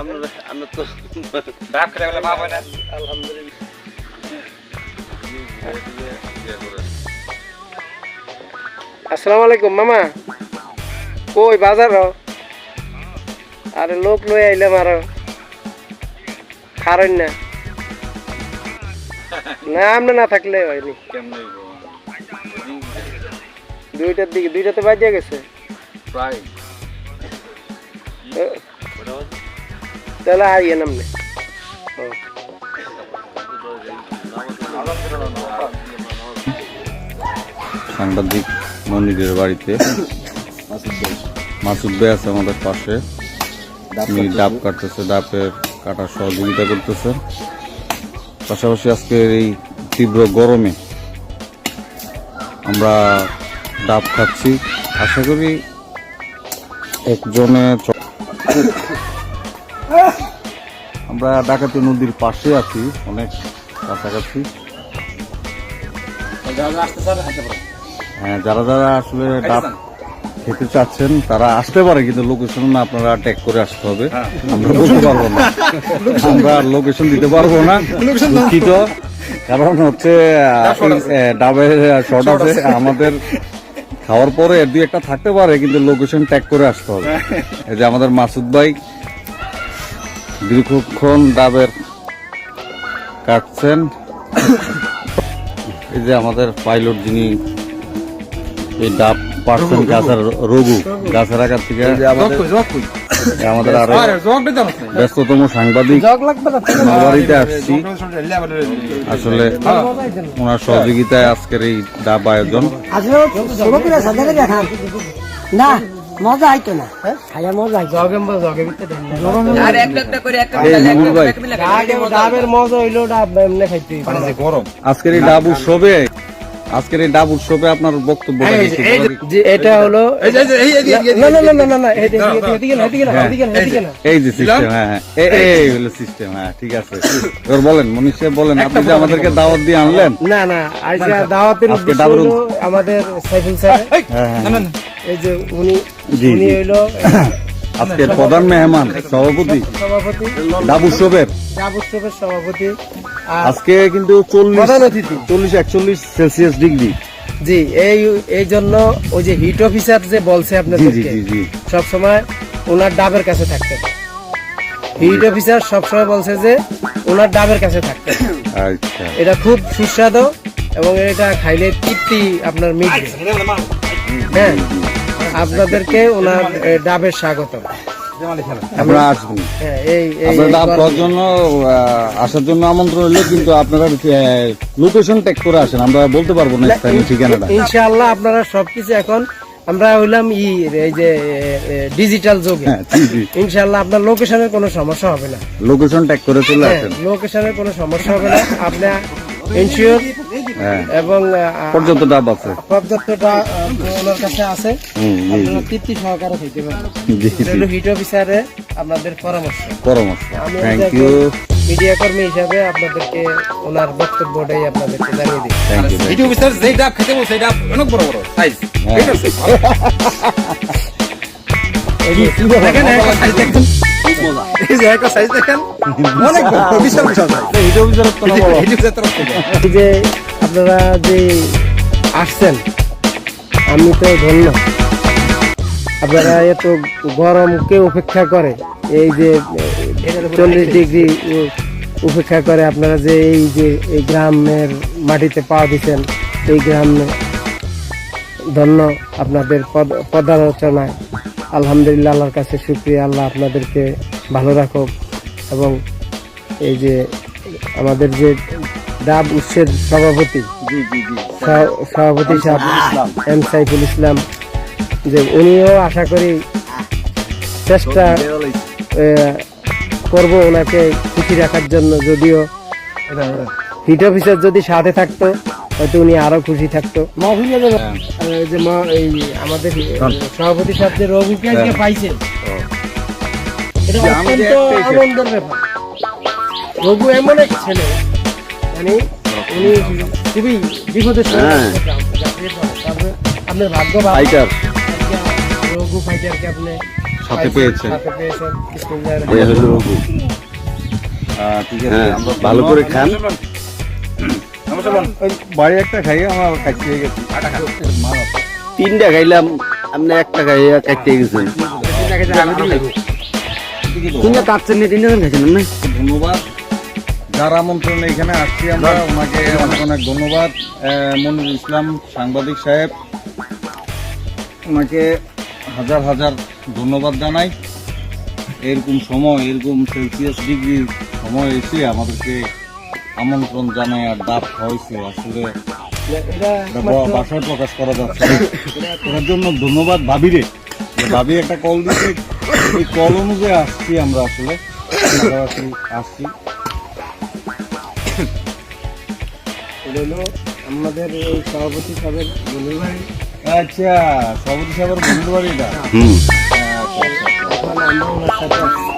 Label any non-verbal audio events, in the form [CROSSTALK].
আমরা আমরা তো আলহামদুলিল্লাহ আসসালামু আলাইকুম মামা কই বাজার আরে লোক লই আইলাম আর। খারেন না। না আপনি না থাকলে হয়নি। দুইটার দিকে দুইটাতে বাজিয়ে গেছে। প্রায়। তাহলে আপনি ও, সাংবাদিক মনিরের বাড়িতে মাসুদ ভাই আছে আমাদের পাশে। উনি ডাব কাটতেছে ডাবের কাটার সহযোগিতা করতেছে। পাশাপাশি আজকের এই তীব্র গরমে আমরা ডাব খাচ্ছি। আশা করি একজনে আমরা ডাকাতি নদীর পাশে আছি অনেক কাছাকাছি। হ্যাঁ যারা যারা আসলে ডাব খেতে চাচ্ছেন তারা আসতে পারে কিন্তু লোকেশন না আপনারা ট্যাগ করে আসতে হবে। আমরা বলতে পারব না। আমরা লোকেশন দিতে পারব না। দুঃখিত। কারণ হচ্ছে ডাবের শর্ট আছে। আমাদের খাওয়ার পরে দুই একটা থাকতে পারে কিন্তু লোকেশন ট্যাগ করে আসতে হবে। এই যে আমাদের মাসুদ ভাই দীর্ঘক্ষণ ডাবের কাটছেন। এই যে আমাদের পাইলট যিনি এই ডাব পার্সন গাছের রঘু গাছের আকার থেকে এই আমাদের আরও ব্যস্ততম সাংবাদিক ওনার বাড়িতে আসছি। আসলে ওনার সহযোগিতায় আজকের এই ডাব আয়োজন। না মজা আইতো না খাইয়া মজা আইতো আর একটা একটা করে একটা এই নূর ভাই। ডাবের- ডাবের মজা হইল ডাব এমনি খাইতে গরম। আজকের এই ডাব উৎসবে আজকের এই ডাব উৎসবে আপনার বক্তব্যটা কি বলেন? যে এটা হলো না না না না না না এদিকে এদিকে না এদিকে না এদিকে না না। এই যে সিস্টেম হ্যাঁ হ্যাঁ। এই হলো সিস্টেম হ্যাঁ ঠিক আছে। এবার বলেন মনীষ সাহেব বলেন আপনি যে আমাদেরকে দাওয়াত দিয়ে আনলেন। না না আজকে দাওয়াতের ডাবের হলো আমাদের সাইফুল স্যার হ্যাঁ হ্যাঁ এই যে উনি উনি। হইল [COUGHS] আজকের প্রধান মেহমান সভাপতি। সভাপতি। ডাব উৎসবের ডাব উৎসবের সভাপতি। আজকে কিন্তু চল্লিশ চল্লিশ একচল্লিশ সেলসিয়াস ডিগ্রি। জি এই এই জন্য ওই যে হিট অফিসার যে বলছে আপনাদেরকে সব সময় ওনার ডাবের কাছে থাকতে। হিট অফিসার সবসময় বলছে যে ওনার ডাবের কাছে থাকতে। আচ্ছা। এটা খুব সুস্বাদু এবং এটা খাইলে তৃপ্তি আপনার মিটবে। হ্যাঁ। আপনাদেরকে ওনার ডাবের স্বাগত আপনারা আসবেন হ্যাঁ আপনারা জন্য আসার জন্য আমন্ত্রণ হলো কিন্তু আপনারা লোকেশন ট্যাগ করে আসেন। আমরা বলতে পারব না ঠিকানাটা। ইনশাআল্লাহ আপনারা সবকিছু এখন আমরা হইলাম ই এই যে ডিজিটাল যুগে। হ্যাঁ ইনশাআল্লাহ আপনার লোকেশনের কোনো সমস্যা হবে না। লোকেশন ট্যাগ করে চলে হ্যাঁ আসেন। লোকেশনের কোনো সমস্যা হবে না। আপনি ইনশিওর হ্যাঁ। এবং আহ, পর্যন্ত ডাব আছে। পর্যাপ্তটা আহ, ওনার কাছে আছে। আপনারা তৃপ্তি সহকারে খেতে পারেন। হিট অফিসারে আপনাদের পরামর্শ। পরামর্শ। থ্যাংক ইউ মিডিয়া কর্মী হিসাবে আপনাদেরকে ওনার বক্তব্যটাই আপনাদেরকে জানিয়ে দিই। ইউ ভিডিও যেই ডাব খেতে বলছে ডাব অনেক বড় বড় সাইজ ঠিক আছে? [LAUGHS] যে, আপনারা যে আসছেন আমি তো ধন্য আপনারা এত গরমকে উপেক্ষা করে এই যে চল্লিশ ডিগ্রি উপেক্ষা করে আপনারা যে এই যে এই গ্রামের মাটিতে পা দিচ্ছেন এই গ্রামে ধন্য আপনাদের পদ- পদালোচনায়। আলহামদুলিল্লাহ আল্লাহর কাছে সুপ্রিয়া আল্লাহ আপনাদেরকে ভালো রাখুক। এবং এই যে আমাদের যে ডাব উৎসের সভাপতি সভাপতি সাহেব এম সাইফুল ইসলাম যে উনিও আশা করি চেষ্টা করব ওনাকে খুশি রাখার জন্য। যদিও হিট অফিসার যদি সাথে থাকতো হয়তো উনি আরও খুশি থাকতো। আর যে ম- এই আমাদের সভাপতি সাহেব যে রঘুকে আজকে পাইছেন এটা যে আমি যে অত্যন্ত আনন্দের ব্যাপার। রঘু এমন এক ছেলে মানে উনি খুবই বিপদের আপনার ভাগ্য ভালো। ফাইটার রঘু ফাইটারকে আপনি সাথে পেয়েছেন। ঠিক আছে হ্যাঁ ভালো করে খান। বাড়ি একটা খাই আমার খাইতে তিনটা খাইলাম আপনি একটা খাইয়া কাটতে গেছেন তিনটা কাটছেন না তিনটা খাইছেন না ধন্যবাদ। যার আমন্ত্রণে এখানে আসছি আমরা ওনাকে অনেক অনেক ধন্যবাদ। আহ, মনিরুল ইসলাম সাংবাদিক সাহেব ওনাকে হাজার হাজার ধন্যবাদ জানাই। এরকম সময় এরকম সেলসিয়াস ডিগ্রির সময় এসে আমাদেরকে আমন্ত্রণ জানায় আর ডাক হয়েছে আসলে এটা এটা ব- ভাষায় প্রকাশ করা যাচ্ছে। এটার জন্য ধন্যবাদ ভাবিরে। যে ভাবি একটা কল দিচ্ছে এই কল অনুযায়ী আসছি আমরা আসলে। আসছি। আমাদের এই সভাপতি সাহেবের বন্ধুর বাড়ি। আচ্ছা সভাপতি সাহেবের বন্ধু বাড়ি এটা? হুম। আচ্ছা। এখন আমরা ওনার সাথে আসছি।